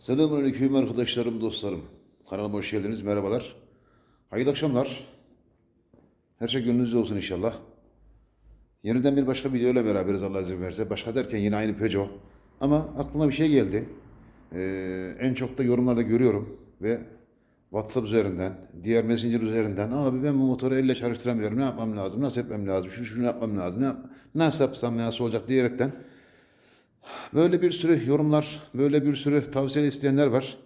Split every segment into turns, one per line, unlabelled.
Selamünaleyküm arkadaşlarım, dostlarım. Kanalıma hoş geldiniz, merhabalar. Hayırlı akşamlar. Her şey gönlünüzce olsun inşallah. Yeniden bir başka videoyla beraberiz Allah izin verirse. Başka derken yine aynı Peugeot. Ama aklıma bir şey geldi. Ee, en çok da yorumlarda görüyorum ve WhatsApp üzerinden, diğer Messenger üzerinden abi ben bu motoru elle çalıştıramıyorum. Ne yapmam lazım? Nasıl etmem lazım? Şunu şunu yapmam lazım. Ne yap- nasıl yapsam nasıl olacak diyerekten Böyle bir sürü yorumlar, böyle bir sürü tavsiye isteyenler var.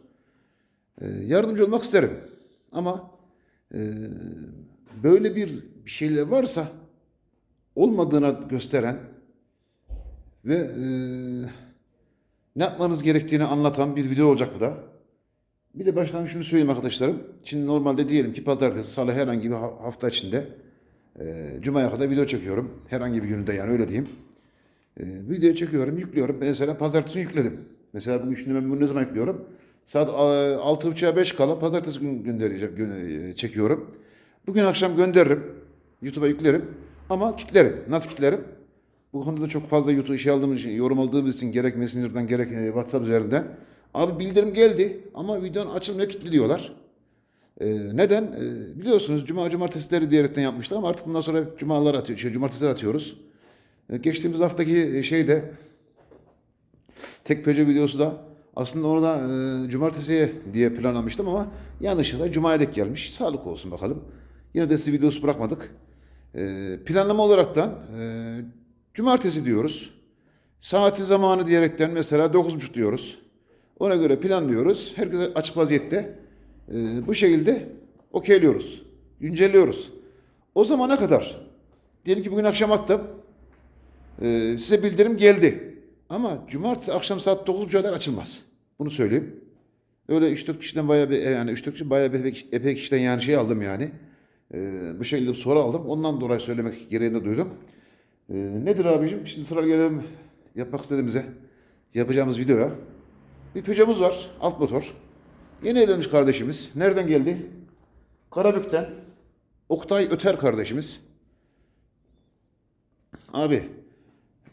Ee, yardımcı olmak isterim. Ama e, böyle bir şeyler varsa olmadığına gösteren ve e, ne yapmanız gerektiğini anlatan bir video olacak bu da. Bir de baştan şunu söyleyeyim arkadaşlarım. Şimdi normalde diyelim ki pazartesi, salı herhangi bir ha- hafta içinde e, Cuma'ya kadar video çekiyorum. Herhangi bir gününde yani öyle diyeyim. E, video çekiyorum, yüklüyorum. Mesela pazartesi yükledim. Mesela bugün şimdi ben bunu ne zaman yüklüyorum? Saat e, 6.30'a 5 kala pazartesi gün göndereceğim, gö- e, çekiyorum. Bugün akşam gönderirim. YouTube'a yüklerim. Ama kitlerim. Nasıl kitlerim? Bu konuda çok fazla YouTube şey aldığım için, yorum aldığımız için gerek Messenger'dan gerek e, WhatsApp üzerinden. Abi bildirim geldi ama videonun açılmıyor kilitli diyorlar. Ee, neden? Ee, biliyorsunuz cuma cumartesileri diyerekten yapmışlar ama artık bundan sonra cumalar atıyor, şey, cumartesiler atıyoruz. Ee, geçtiğimiz haftaki şeyde tek Peugeot videosu da aslında orada e, cumartesiye diye planlamıştım ama yanlışlıkla cumaya dek gelmiş. Sağlık olsun bakalım. Yine de size videosu bırakmadık. Ee, planlama olaraktan e, cumartesi diyoruz. Saati zamanı diyerekten mesela 9.30 diyoruz. Ona göre planlıyoruz. Herkese açık vaziyette e, bu şekilde okeyliyoruz. Güncelliyoruz. O zamana kadar diyelim ki bugün akşam attım. E, size bildirim geldi. Ama cumartesi akşam saat 9.30'a kadar açılmaz. Bunu söyleyeyim. Öyle 3-4 kişiden bayağı bir yani 3-4 kişi bayağı bir epey, kişiden yani şey aldım yani. E, bu şekilde bir soru aldım. Ondan dolayı söylemek gereğini duydum. E, nedir abicim? Şimdi sıra gelelim yapmak istediğimize. Yapacağımız videoya. Bir Peugeot'umuz var. Alt motor. Yeni evlenmiş kardeşimiz. Nereden geldi? Karabük'ten. Oktay Öter kardeşimiz. Abi.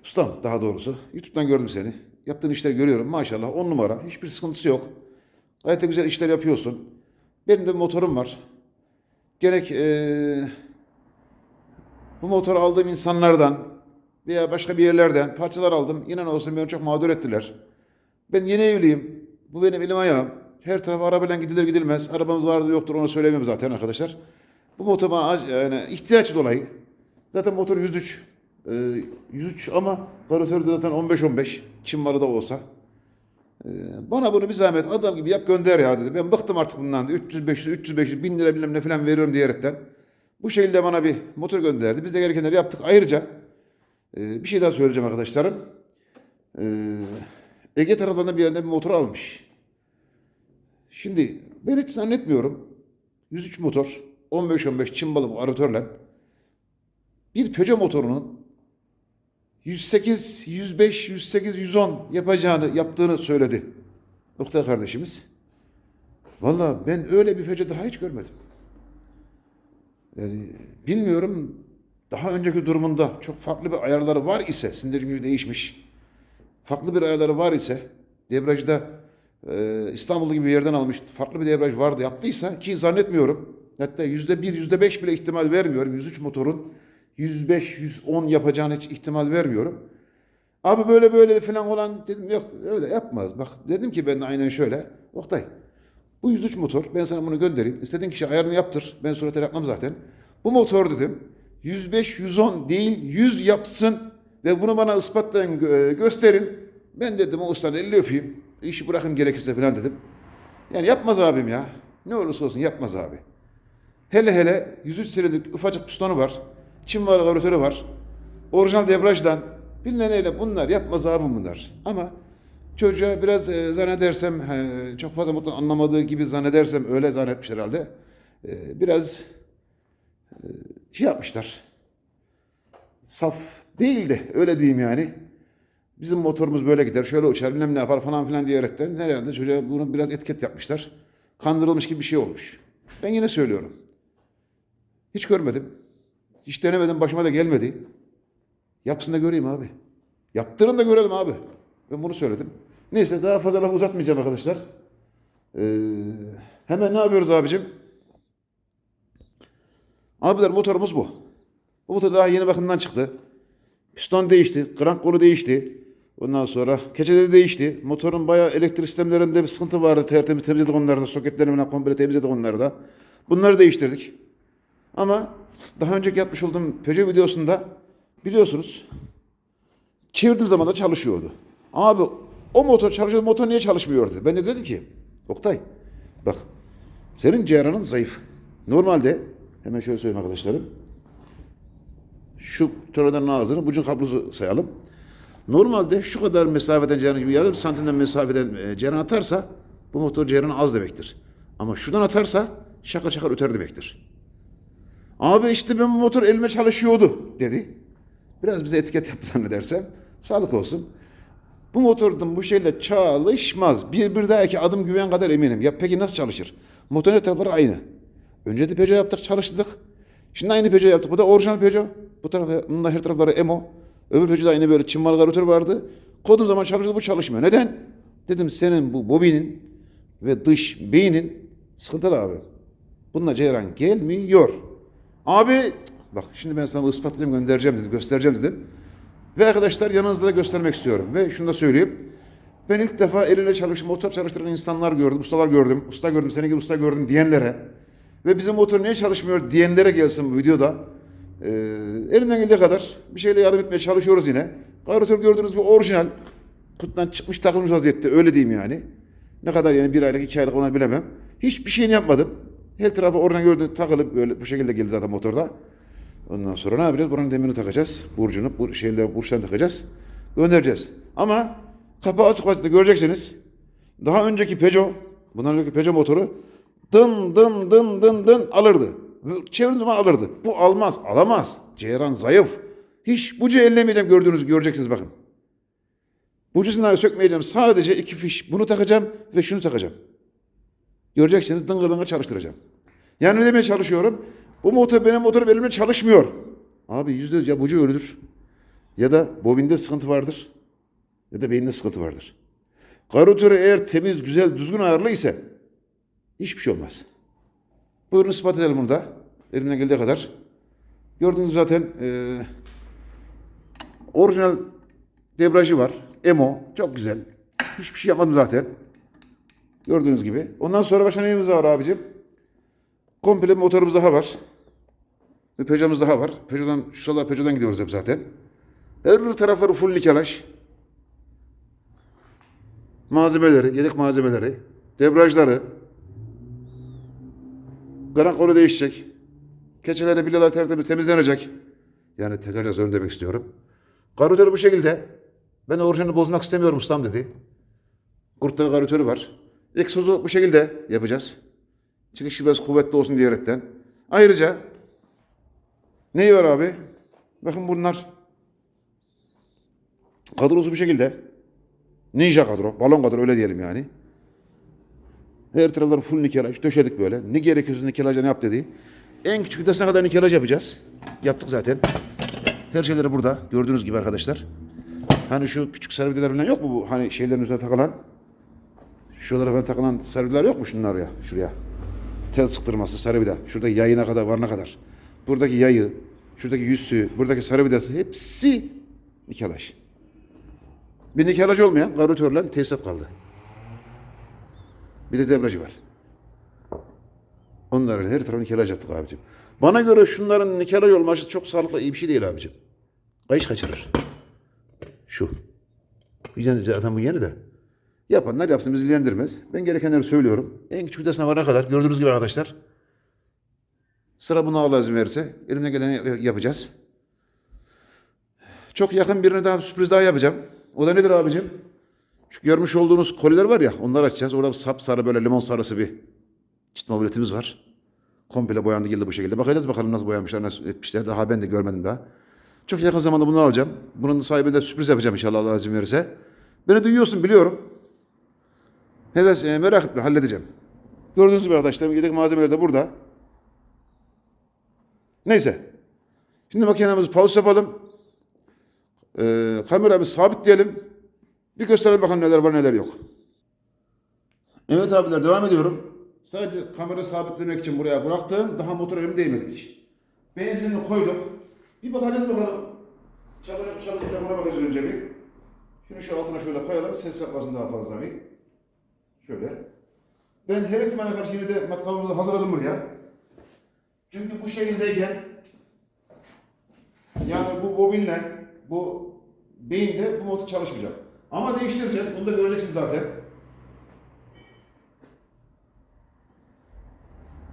Ustam daha doğrusu. YouTube'dan gördüm seni. Yaptığın işleri görüyorum. Maşallah on numara. Hiçbir sıkıntısı yok. Gayet de güzel işler yapıyorsun. Benim de motorum var. Gerek eee, bu motoru aldığım insanlardan veya başka bir yerlerden parçalar aldım. İnan olsun beni çok mağdur ettiler. Ben yeni evliyim. Bu benim elim ayağım. Her tarafa arabayla gidilir gidilmez. Arabamız vardır yoktur onu söylemiyorum zaten arkadaşlar. Bu motor bana yani ihtiyaç dolayı. Zaten motor 103. Ee, 103 ama karosseri de zaten 15-15. Çin malı da olsa. Ee, bana bunu bir zahmet adam gibi yap gönder ya dedi. Ben bıktım artık bundan. 300 500 300 500 bin lira bilmem ne falan veriyorum diyerekten. Bu şekilde bana bir motor gönderdi. Biz de gerekenleri yaptık. Ayrıca e, bir şey daha söyleyeceğim arkadaşlarım. Ee, Ege taraflarında bir yerden bir motor almış. Şimdi ben hiç zannetmiyorum. 103 motor, 15-15 çimbalı aratörle bir Peugeot motorunun 108, 105, 108, 110 yapacağını, yaptığını söyledi. Nokta kardeşimiz. Valla ben öyle bir Peugeot daha hiç görmedim. Yani bilmiyorum daha önceki durumunda çok farklı bir ayarları var ise sindirim gücü değişmiş. Farklı bir ayarları var ise debriyajda e, İstanbul gibi bir yerden almış farklı bir debriyaj vardı yaptıysa ki zannetmiyorum. Hatta yüzde bir, yüzde beş bile ihtimal vermiyorum. 103 motorun 105, 110 yapacağını hiç ihtimal vermiyorum. Abi böyle böyle falan olan dedim yok öyle yapmaz. Bak dedim ki ben de aynen şöyle. Oktay bu 103 motor ben sana bunu göndereyim. İstediğin kişi ayarını yaptır. Ben surat yapmam zaten. Bu motor dedim 105, 110 değil 100 yapsın ve bunu bana ispatlayın gö- gösterin. Ben dedim o ustanın elini öpeyim. İşi bırakın gerekirse falan dedim. Yani yapmaz abim ya. Ne olursa olsun yapmaz abi. Hele hele 103 senelik ufacık pistonu var. Çin var karotatörü var. Orijinal debrajdan bilmem neyle bunlar yapmaz abi bunlar. Ama çocuğa biraz e, zannedersem e, çok fazla mutlu anlamadığı gibi zannedersem öyle zannetmiş herhalde. E, biraz e, şey yapmışlar. Saf değil de öyle diyeyim yani. Bizim motorumuz böyle gider, şöyle uçar, bilmem ne yapar falan filan diyerekten herhalde çocuğa bunu biraz etiket yapmışlar. Kandırılmış gibi bir şey olmuş. Ben yine söylüyorum. Hiç görmedim. Hiç denemedim, başıma da gelmedi. Yapsın da göreyim abi. Yaptırın da görelim abi. Ben bunu söyledim. Neyse daha fazla lafı uzatmayacağım arkadaşlar. Ee, hemen ne yapıyoruz abicim? Abiler motorumuz bu. Bu motor daha yeni bakımdan çıktı. Piston değişti, krank kolu değişti. Ondan sonra keçeleri değişti. Motorun bayağı elektrik sistemlerinde bir sıkıntı vardı. Tertemiz temizledik onları da. Soketlerini komple temizledik onları da. Bunları değiştirdik. Ama daha önceki yapmış olduğum Peugeot videosunda biliyorsunuz çevirdiğim zaman da çalışıyordu. Abi o motor çalışıyordu, motor niye çalışmıyordu? Ben de dedim ki Oktay bak senin ceyranın zayıf. Normalde hemen şöyle söyleyeyim arkadaşlarım. Şu töreden ağzını bucun kablosu sayalım. Normalde şu kadar mesafeden ceyran gibi yarım santimden mesafeden e, ceyran atarsa bu motor ceyranı az demektir. Ama şuradan atarsa şakır şakır öter demektir. Abi işte ben motor elime çalışıyordu dedi. Biraz bize etiket yaptı zannedersem. Sağlık olsun. Bu motordan bu şeyle çalışmaz. Bir bir daha iki adım güven kadar eminim. Ya peki nasıl çalışır? Motorun tarafları aynı. Önce de Peugeot yaptık, çalıştırdık. Şimdi aynı Peugeot yaptık. Bu da orijinal Peugeot. Bu tarafı, bunun da her tarafları Emo. Öbür Peugeot'da aynı böyle mal karotur vardı. Kodum zaman çalışıyordu, bu çalışmıyor. Neden? Dedim senin bu bobinin ve dış beynin sıkıntılı abi. Bununla ceyran gelmiyor. Abi bak şimdi ben sana ispatlayacağım göndereceğim dedim, göstereceğim dedim. Ve arkadaşlar yanınızda da göstermek istiyorum. Ve şunu da söyleyeyim. Ben ilk defa eliyle çalışıp motor çalıştıran insanlar gördüm, ustalar gördüm. Usta gördüm, senin gibi usta gördüm diyenlere ve bizim motor niye çalışmıyor diyenlere gelsin bu videoda. Ee, elimden geldiği kadar bir şeyle yardım etmeye çalışıyoruz yine. Karotor gördüğünüz gibi orijinal. Kutudan çıkmış takılmış vaziyette öyle diyeyim yani. Ne kadar yani bir aylık iki aylık ona bilemem. Hiçbir şeyini yapmadım. Her tarafı oradan gördüğünüz takılıp böyle bu şekilde geldi zaten motorda. Ondan sonra ne yapacağız? Buranın demirini takacağız. Burcunu, bu şeyleri, burçlarını takacağız. Göndereceğiz. Ama kapağı açık vaziyette göreceksiniz. Daha önceki Peugeot, bundan önceki Peugeot motoru dın dın dın dın dın alırdı. Çevirdiğim zaman alırdı. Bu almaz, alamaz. Ceyran zayıf. Hiç bucu ellemeyeceğim gördüğünüz göreceksiniz bakın. Bucusundan sökmeyeceğim. Sadece iki fiş. Bunu takacağım ve şunu takacağım. Göreceksiniz dıngır dıngır çalıştıracağım. Yani ne demeye çalışıyorum? Bu motor benim motorum elimde çalışmıyor. Abi yüzde yüz ya bucu ölüdür. Ya da bobinde sıkıntı vardır. Ya da beyinde sıkıntı vardır. Karotöre eğer temiz, güzel, düzgün ayarlı ise hiçbir şey olmaz. Buyurun ispat edelim bunu. Elimden geldiği kadar. Gördüğünüz zaten eee orijinal debriyajı var. Emo. Çok güzel. Hiçbir şey yapmadım zaten. Gördüğünüz gibi. Ondan sonra başka neyimiz var abicim? Komple motorumuz daha var. Ve Peugeot'umuz daha var. Peugeot'dan, şu sıralar Peugeot'dan gidiyoruz hep zaten. Her tarafları full nikelaş. Malzemeleri, yedek malzemeleri, debriyajları, Gran kolu değişecek. Keçeleri bilalar tertemiz temizlenecek. Yani tekrar söyleyeyim demek istiyorum. Karotörü bu şekilde. Ben orijinali bozmak istemiyorum ustam dedi. Kurtların karotörü var. Egzozu bu şekilde yapacağız. Çıkışı biraz kuvvetli olsun diyerekten. Ayrıca neyi var abi? Bakın bunlar kadrosu bu şekilde. Ninja kadro, balon kadro öyle diyelim yani. Her tarafları full nikelaj. Döşedik böyle. Ne gerekiyorsa nikelajla ne yap dedi. En küçük vitesine kadar nikelaj yapacağız. Yaptık zaten. Her şeyleri burada. Gördüğünüz gibi arkadaşlar. Hani şu küçük servideler yok mu bu? Hani şeylerin üzerine takılan. Şuralara falan takılan servideler yok mu şunlar ya? Şuraya. Tel sıktırması servide. Şurada yayına kadar varına kadar. Buradaki yayı, şuradaki yüzüğü, buradaki sarvidası hepsi nikelaj. Bir nikelaj olmayan karotorla tesisat kaldı. Bir de debriyajı var. Onların her tarafını nikelaj yaptık abicim. Bana göre şunların nikelaj olması çok sağlıklı iyi bir şey değil abicim. Kayış kaçırır. Şu. Zaten bu yeni de. Yapanlar yapsın bizi ilgilendirmez. Ben gerekenleri söylüyorum. En küçük vitesine varana kadar gördüğünüz gibi arkadaşlar. Sıra buna Allah izin verirse elimden geleni yapacağız. Çok yakın birine daha bir sürpriz daha yapacağım. O da nedir abicim? Şu görmüş olduğunuz koliler var ya onları açacağız. Orada sap sarı böyle limon sarısı bir çit mobiletimiz var. Komple boyandı geldi bu şekilde. Bakacağız bakalım nasıl boyamışlar, nasıl etmişler. Daha ben de görmedim daha. Çok yakın zamanda bunu alacağım. Bunun sahibine de sürpriz yapacağım inşallah Allah izin verirse. Beni duyuyorsun biliyorum. Heves e, merak etme halledeceğim. Gördüğünüz gibi arkadaşlar yedek malzemeler de burada. Neyse. Şimdi makinemizi pause yapalım. Ee, kameramızı sabitleyelim. Bir gösterelim bakalım neler var neler yok. Evet abiler devam ediyorum. Sadece kamera sabitlemek için buraya bıraktım. Daha motor elim değmedi hiç. Benzinini koyduk. Bir bakacağız bakalım. Çalışıp çalışıp buna bakacağız önce bir. Şunu şu altına şöyle koyalım. Ses yapmasın daha fazla bir. Şöyle. Ben her ihtimale karşı yine de matkabımızı hazırladım buraya. Çünkü bu şekildeyken yani bu bobinle bu beyinde bu motor çalışmayacak. Ama değiştireceğiz. Bunu da göreceksiniz zaten.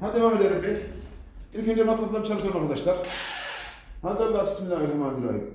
Hadi devam edelim bir. İlk önce matkapla çalışalım arkadaşlar. Hadi Allah bismillahirrahmanirrahim.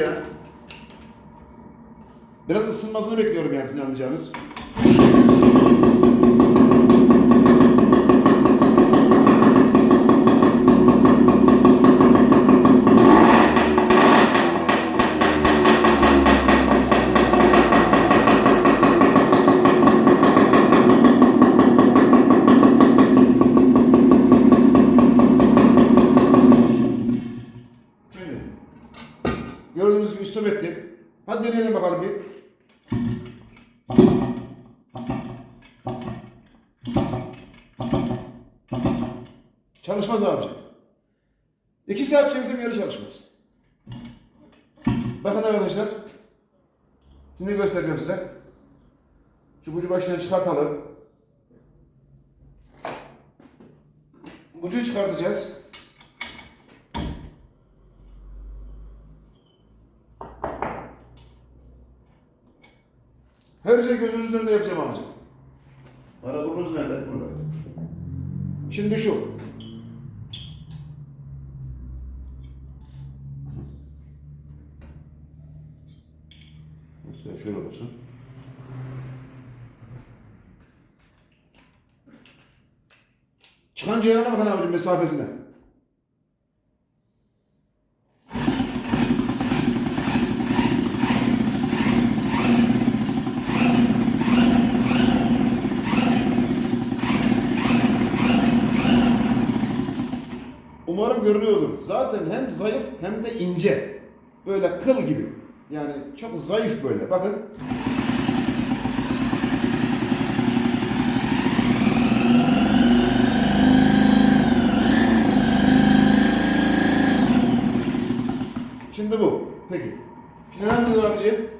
De biraz ısınmasını bekliyorum yani sizin anlayacağınız. Şimdi gördüğünüz gibi stop ettim. Hadi deneyelim bakalım bir. Çalışmaz abicim. İki saat çevirsem yarı çalışmaz. Bakın arkadaşlar. Şimdi göstereceğim size. Şu ucu baştan çıkartalım. Ucuyu çıkartacağız. Her şey gözünüzün önünde yapacağım amca. Burnunuz nerede? Burada. Şimdi şu. Hatta şöyle olsun. Çıkan ceylan'a bakın abicim mesafesine. Umarım görünüyordur. Zaten hem zayıf hem de ince. Böyle kıl gibi. Yani çok zayıf böyle. Bakın. Şimdi bu. Peki. Şimdi ne yapacağız abicim?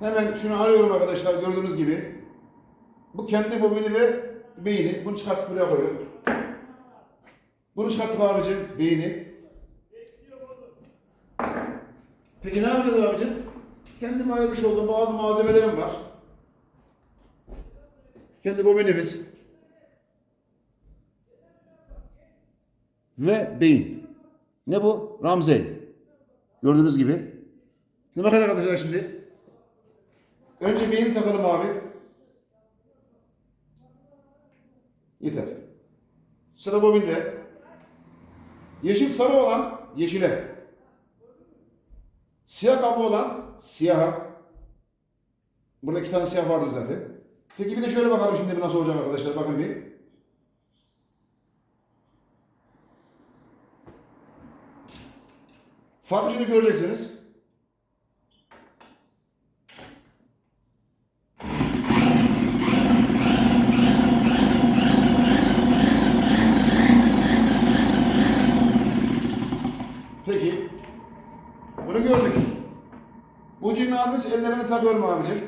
Hemen şunu arıyorum arkadaşlar gördüğünüz gibi. Bu kendi bobini ve beyni. Bunu çıkartıp buraya koyuyorum. Bunu çıkarttık abicim, beyni. Peki ne yapacağız abicim? Kendim ayırmış olduğum bazı malzemelerim var. Kendi bobinimiz. Ve beyin. Ne bu? Ramsey. Gördüğünüz gibi. Şimdi bakın arkadaşlar şimdi. Önce beyin takalım abi. Yeter. Sıra bobinde. Yeşil sarı olan yeşile. Siyah kaplı olan siyaha. Burada iki tane siyah vardır zaten. Peki bir de şöyle bakalım şimdi nasıl olacak arkadaşlar. Bakın bir. Farkı şunu göreceksiniz. Peki. Bunu gördük. Aç, eline beni takıyorum abicim.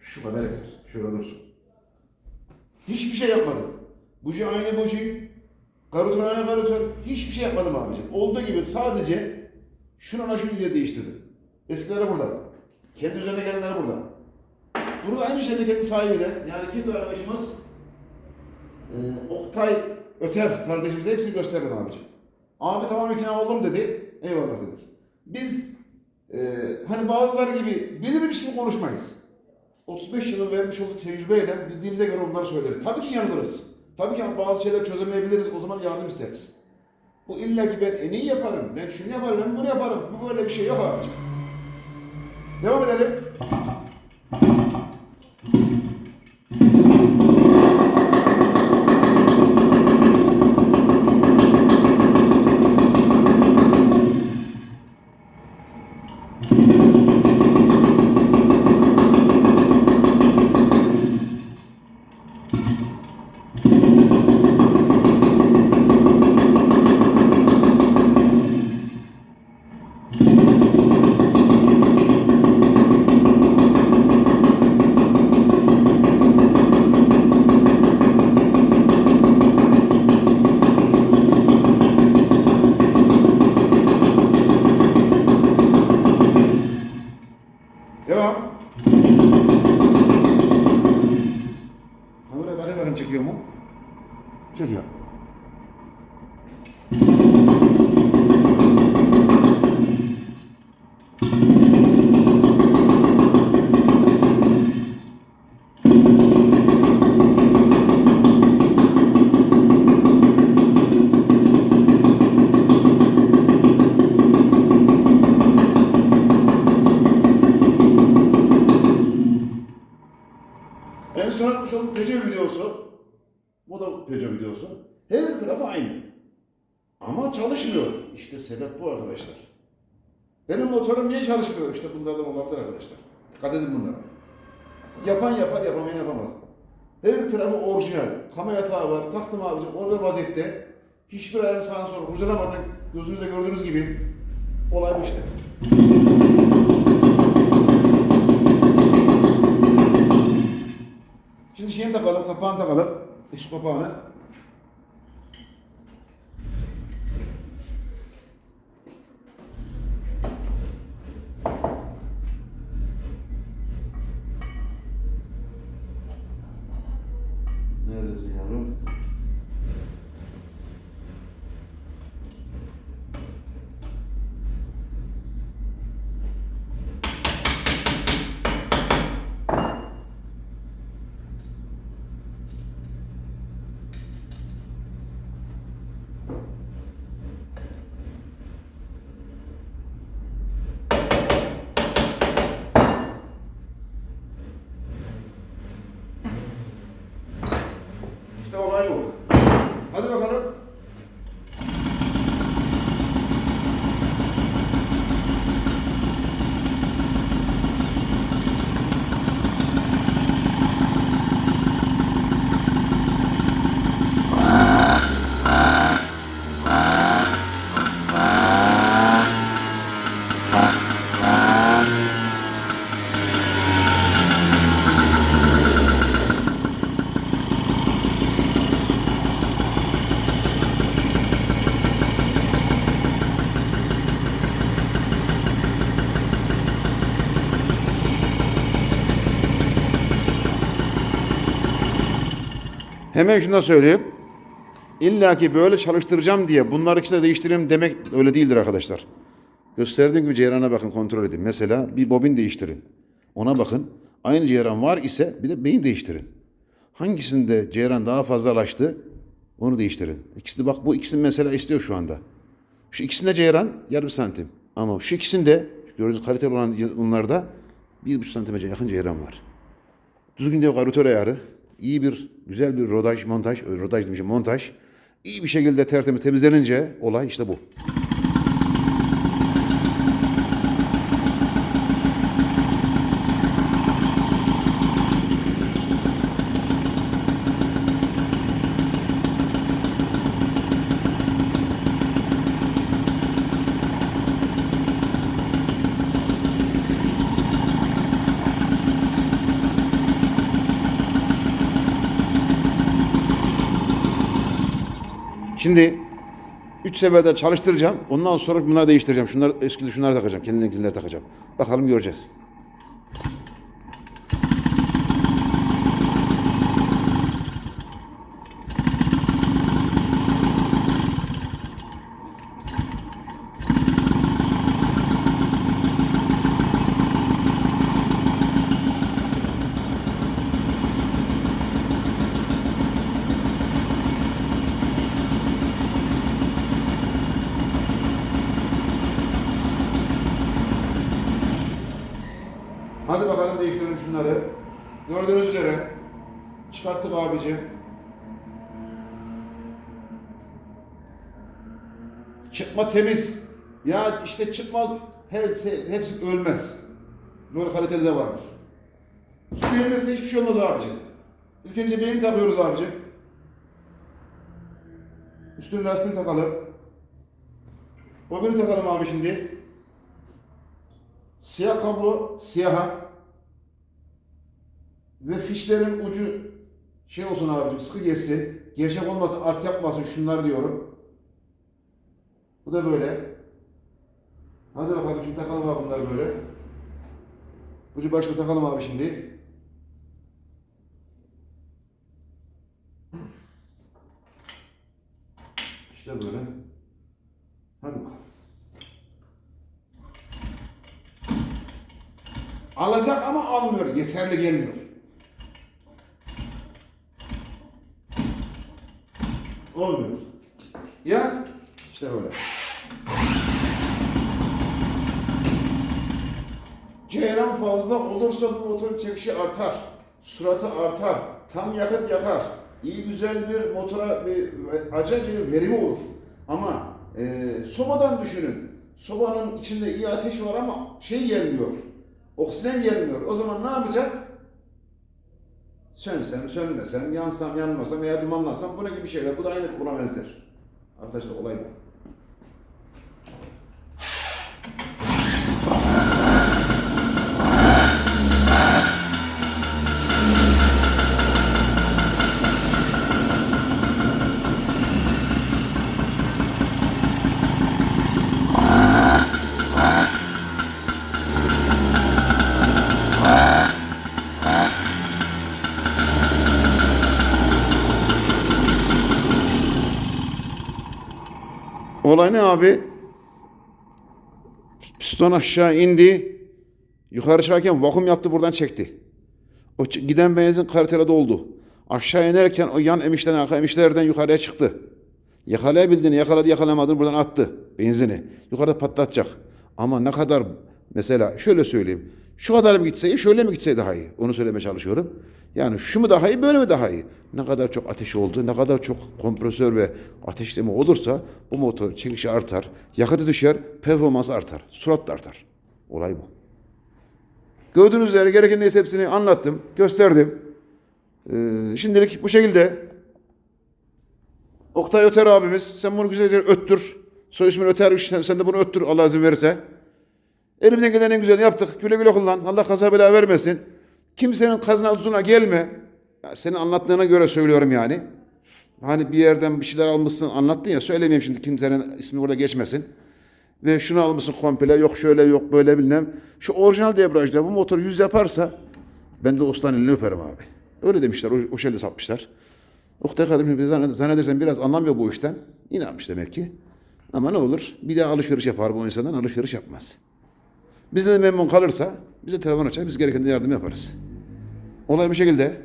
Şu kadar yeter. Şöyle dursun. Hiçbir şey yapmadım. Buji aynı buji. Karotör aynı karotör. Hiçbir şey yapmadım abicim. Olduğu gibi sadece şuna şu diye değiştirdim. Eskileri burada. Kendi üzerine gelenleri burada. Bunu aynı şekilde kendi sahibiyle yani kimdi arkadaşımız? Ee, Oktay Öter kardeşimize hepsini gösterdim abicim. Abi tamam ikna oldum dedi. Eyvallah dedik. Biz e, hani bazıları gibi bilirmiş gibi konuşmayız. 35 yılın vermiş olduğu tecrübeyle bildiğimize göre onları söyleriz. Tabii ki yanılırız. Tabii ki bazı şeyler çözemeyebiliriz. O zaman yardım isteriz. Bu illa ki ben en iyi yaparım. Ben şunu yaparım, ben bunu yaparım. Bu böyle bir şey yok abicim. Devam edelim. Devam. Kamera bakayım bakayım çekiyor mu? Çekiyor. En son atmış olduğum Peugeot videosu. Bu da Peugeot videosu. Her tarafı aynı. Ama çalışmıyor. İşte sebep bu arkadaşlar. Benim motorum niye çalışmıyor? İşte bunlardan olabilir arkadaşlar. Dikkat edin bunlara. Yapan yapar, yapamayan yapamaz. Her tarafı orijinal. Kama yatağı var. Taktım abicim. Orada vaziyette. Hiçbir ayarın sağını sonra kurcalamadan gözünüzde gördüğünüz gibi olay bu işte. Şimdi şeyini takalım, kapağını takalım. Şu kapağını. Neredesin yavrum? İşte olay bu. Hadi bakalım. Hemen şunu da söyleyeyim. İlla ki böyle çalıştıracağım diye bunları ikisini de değiştireyim demek öyle değildir arkadaşlar. Gösterdiğim gibi ceyrana bakın kontrol edin. Mesela bir bobin değiştirin. Ona bakın. Aynı ceyran var ise bir de beyin değiştirin. Hangisinde ceyran daha fazlalaştı onu değiştirin. İkisi bak bu ikisini mesela istiyor şu anda. Şu ikisinde ceyran yarım santim. Ama şu ikisinde gördüğünüz kaliteli olan bunlarda bir buçuk santime yakın ceyran var. Düzgün de karotör ayarı, iyi bir, güzel bir rodaj, montaj, rodaj demişim, montaj, iyi bir şekilde tertemiz temizlenince olay işte bu. Şimdi 3 seferde çalıştıracağım. Ondan sonra bunları değiştireceğim. Şunları eski şunları takacağım. Kendimdekileri takacağım. Bakalım göreceğiz. Hadi bakalım değiştirelim şunları. Gördüğünüz üzere çıkarttık abicim. Çıkma temiz. Ya işte çıkma hepsi, hepsi ölmez. Böyle kaliteli de vardır. Su gelmezse hiçbir şey olmaz abicim. İlk önce beyin takıyoruz abicim. Üstünün lastiğini takalım. Bobini takalım abi şimdi. Siyah kablo siyaha ve fişlerin ucu şey olsun abicim sıkı geçsin. Gevşek olmasın, ark yapmasın şunlar diyorum. Bu da böyle. Hadi bakalım şimdi takalım abi bunları böyle. Ucu başka takalım abi şimdi. İşte böyle. Hadi bakalım. Alacak ama almıyor. Yeterli gelmiyor. Olmuyor. Ya işte böyle. Ceyran fazla olursa bu motorun çekişi artar. Suratı artar. Tam yakıt yakar. İyi güzel bir motora bir acayip bir verimi olur. Ama e, sobadan düşünün. Sobanın içinde iyi ateş var ama şey gelmiyor. Oksijen gelmiyor. O zaman ne yapacak? Sönsem, sönmesem, yansam, yanmasam veya dumanlansam buna gibi şeyler. Bu da aynı buna benzer. Arkadaşlar olay bu. Olay ne abi? Piston aşağı indi. Yukarı çıkarken vakum yaptı buradan çekti. O giden benzin kaliteli doldu. Aşağı inerken o yan emişlerden, arka emişlerden yukarıya çıktı. Yakalayabildiğini yakaladı yakalamadığını buradan attı benzini. Yukarıda patlatacak. Ama ne kadar mesela şöyle söyleyeyim. Şu kadar mı gitseydi şöyle mi gitseydi daha iyi? Onu söylemeye çalışıyorum. Yani şu mu daha iyi böyle mi daha iyi? Ne kadar çok ateş oldu, ne kadar çok kompresör ve ateşleme olursa bu motor çekişi artar, yakıtı düşer, performansı artar, sürat da artar. Olay bu. Gördüğünüz üzere gereken neyse hepsini anlattım, gösterdim. Ee, şimdilik bu şekilde. Oktay Öter abimiz, sen bunu güzelce öttür. Soy ismin Ötermiş, sen, de bunu öttür Allah izin verirse. Elimizden gelen en güzelini yaptık. Güle güle kullan. Allah kaza bela vermesin. Kimsenin kazına gelme. Ya senin anlattığına göre söylüyorum yani. Hani bir yerden bir şeyler almışsın anlattın ya söylemeyeyim şimdi kimsenin ismi burada geçmesin. Ve şunu almışsın komple yok şöyle yok böyle bilmem. Şu orijinal debrajda bu motor yüz yaparsa ben de ustanın elini öperim abi. Öyle demişler o, o şekilde satmışlar. Oktay kardeşim biz zanned- zannedersem biraz anlamıyor bu işten. İnanmış demek ki. Ama ne olur bir daha alışveriş yapar bu insandan alışveriş yapmaz. Bizden de memnun kalırsa bize telefon açar, biz gereken de yardım yaparız. Olay bu şekilde.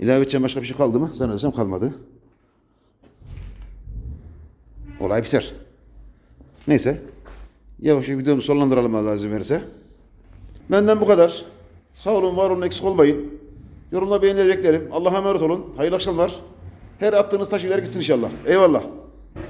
İlave edeceğim başka bir şey kaldı mı? Zannedersem kalmadı. Olay biter. Neyse. Yavaş yavaş videomu sonlandıralım Allah izin verirse. Benden bu kadar. Sağ olun, var olun, eksik olmayın. Yorumla beğenileri beklerim. Allah'a emanet olun. Hayırlı akşamlar. Her attığınız taş ileri gitsin inşallah. Eyvallah.